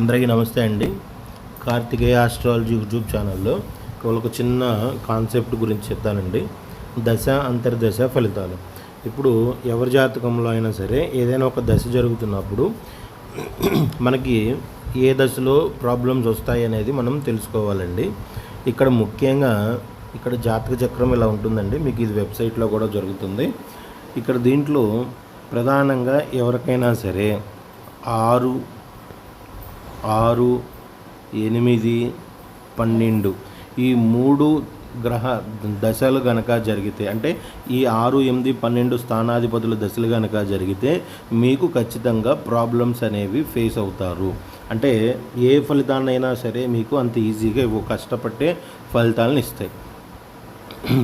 అందరికీ నమస్తే అండి. కార్తికేయ ఆస్ట్రాలజీ యూట్యూబ్ ఛానల్లో ఒక చిన్న కాన్సెప్ట్ గురించి చెప్తానండి. దశ అంతర్దశ ఫలితాలు. ఇప్పుడు ఎవరి జాతకంలో అయినా సరే ఏదైనా ఒక దశ జరుగుతున్నప్పుడు మనకి ఏ దశలో ప్రాబ్లమ్స్ వస్తాయి అనేది మనం తెలుసుకోవాలండి. ఇక్కడ ముఖ్యంగా ఇక్కడ జాతక చక్రం ఇలా ఉంటుందండి. మీకు ఇది వెబ్సైట్లో కూడా జరుగుతుంది. ఇక్కడ దీంట్లో ప్రధానంగా ఎవరికైనా సరే ఆరు ఆరు ఎనిమిది పన్నెండు. ఈ మూడు గ్రహ దశలు గనక జరిగితే అంటే ఈ ఆరు ఎనిమిది పన్నెండు స్థానాధిపతుల దశలు గనక జరిగితే మీకు ఖచ్చితంగా ప్రాబ్లమ్స్ అనేవి ఫేస్ అవుతారు. అంటే ఏ ఫలితాన్నైనా సరే మీకు అంత ఈజీగా ఇవ్వ కష్టపట్టే ఫలితాలను ఇస్తాయి.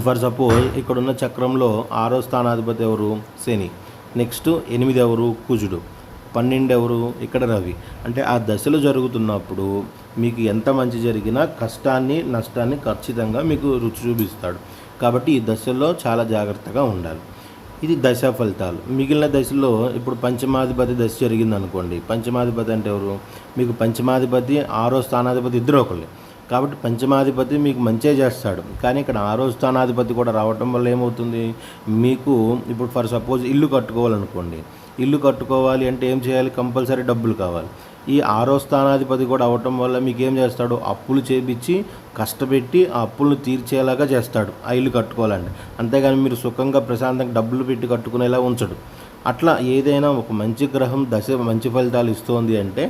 ఫర్ సపోజ్ ఇక్కడున్న చక్రంలో ఆరో స్థానాధిపతి ఎవరు? శని. నెక్స్ట్ ఎనిమిది ఎవరు? కుజుడు. పన్నెండెవరు? ఇక్కడ రవి. అంటే ఆ దశలు జరుగుతున్నప్పుడు మీకు ఎంత మంచి జరిగినా కష్టాన్ని నష్టాన్ని ఖచ్చితంగా మీకు రుచి చూపిస్తాడు. కాబట్టి ఈ దశల్లో చాలా జాగ్రత్తగా ఉండాలి. ఇది దశ ఫలితాలు. మిగిలిన దశలో ఇప్పుడు పంచమాధిపతి దశ జరిగింది అనుకోండి పంచమాధిపతి అంటే ఎవరు? మీకు పంచమాధిపతి ఆరో స్థానాధిపతి ఇద్దరు ఒకళ్ళు. కాబట్టి పంచమాధిపతి మీకు మంచే చేస్తాడు. కానీ ఇక్కడ ఆరో స్థానాధిపతి కూడా రావటం వల్ల ఏమవుతుంది? మీకు ఇప్పుడు ఫర్ సపోజ్ ఇల్లు కట్టుకోవాలనుకోండి. ఇల్లు కట్టుకోవాలి అంటే ఏం చేయాలి? కంపల్సరీ డబ్బులు కావాలి. ఈ ఆరో స్థానాధిపతి కూడా అవ్వటం వల్ల మీకు ఏం చేస్తాడు? అప్పులు చేపించి కష్టపెట్టి ఆ అప్పులను తీర్చేలాగా చేస్తాడు ఆ ఇల్లు కట్టుకోవాలండి అంతేగాని మీరు సుఖంగా ప్రశాంతంగా డబ్బులు పెట్టి కట్టుకునేలా ఉంచడు. అట్లా ఏదైనా ఒక మంచి గ్రహం దశ మంచి ఫలితాలు ఇస్తోంది అంటే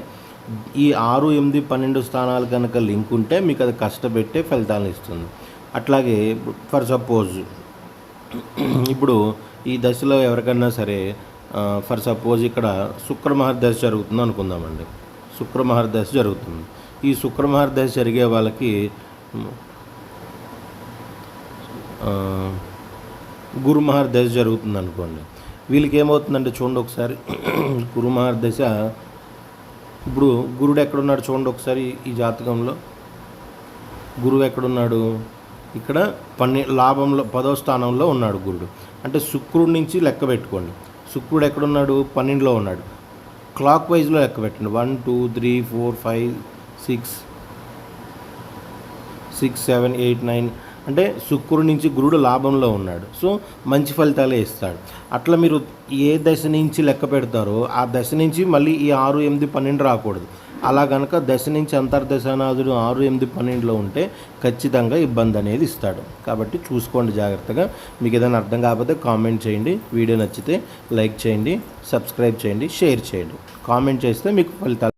ఈ ఆరు ఎనిమిది పన్నెండు స్థానాలు కనుక లింక్ ఉంటే మీకు అది కష్టపెట్టే ఫలితాలను ఇస్తుంది. అట్లాగే ఫర్ సపోజ్ ఇప్పుడు ఈ దశలో ఎవరికైనా సరే ఫర్ సపోజ్ ఇక్కడ శుక్ర మహర్దశ జరుగుతుంది అనుకుందామండి. శుక్ర మహర్దశ జరుగుతుంది. ఈ శుక్ర మహర్దశ జరిగే వాళ్ళకి గురు మహర్దశ జరుగుతుంది అనుకోండి. వీళ్ళకి ఏమవుతుందంటే చూడండి ఒకసారి గురు మహర్దశ ఇప్పుడు గురుడు ఎక్కడున్నాడు చూడండి ఒకసారి ఈ జాతకంలో. గురువు ఎక్కడున్నాడు? ఇక్కడ పన్నె లాభంలో పదో స్థానంలో ఉన్నాడు గురుడు. అంటే శుక్రుడి నుంచి లెక్క పెట్టుకోండి. శుక్రుడు ఎక్కడున్నాడు? పన్నెండులో ఉన్నాడు. క్లాక్ వైజ్లో లెక్క పెట్టండి. One two three four five six six seven eight nine అంటే శుక్రుడి నుంచి గురుడు లాభంలో ఉన్నాడు. సో మంచి ఫలితాలే ఇస్తాడు. అట్లా మీరు ఏ దశ నుంచి లెక్క పెడతారో ఆ దశ నుంచి మళ్ళీ ఈ ఆరు ఎనిమిది పన్నెండు రాకూడదు. అలా కనుక దశ నుంచి అంతర్దశానాథుడు ఆరు ఎనిమిది పన్నెండులో ఉంటే ఖచ్చితంగా ఇబ్బంది అనేది ఇస్తాడు. కాబట్టి చూసుకోండి జాగ్రత్తగా. మీకు ఏదైనా అర్థం కాకపోతే కామెంట్ చేయండి. వీడియో నచ్చితే లైక్ చేయండి సబ్స్క్రైబ్ చేయండి షేర్ చేయండి. కామెంట్ చేస్తే మీకు ఫలితాలు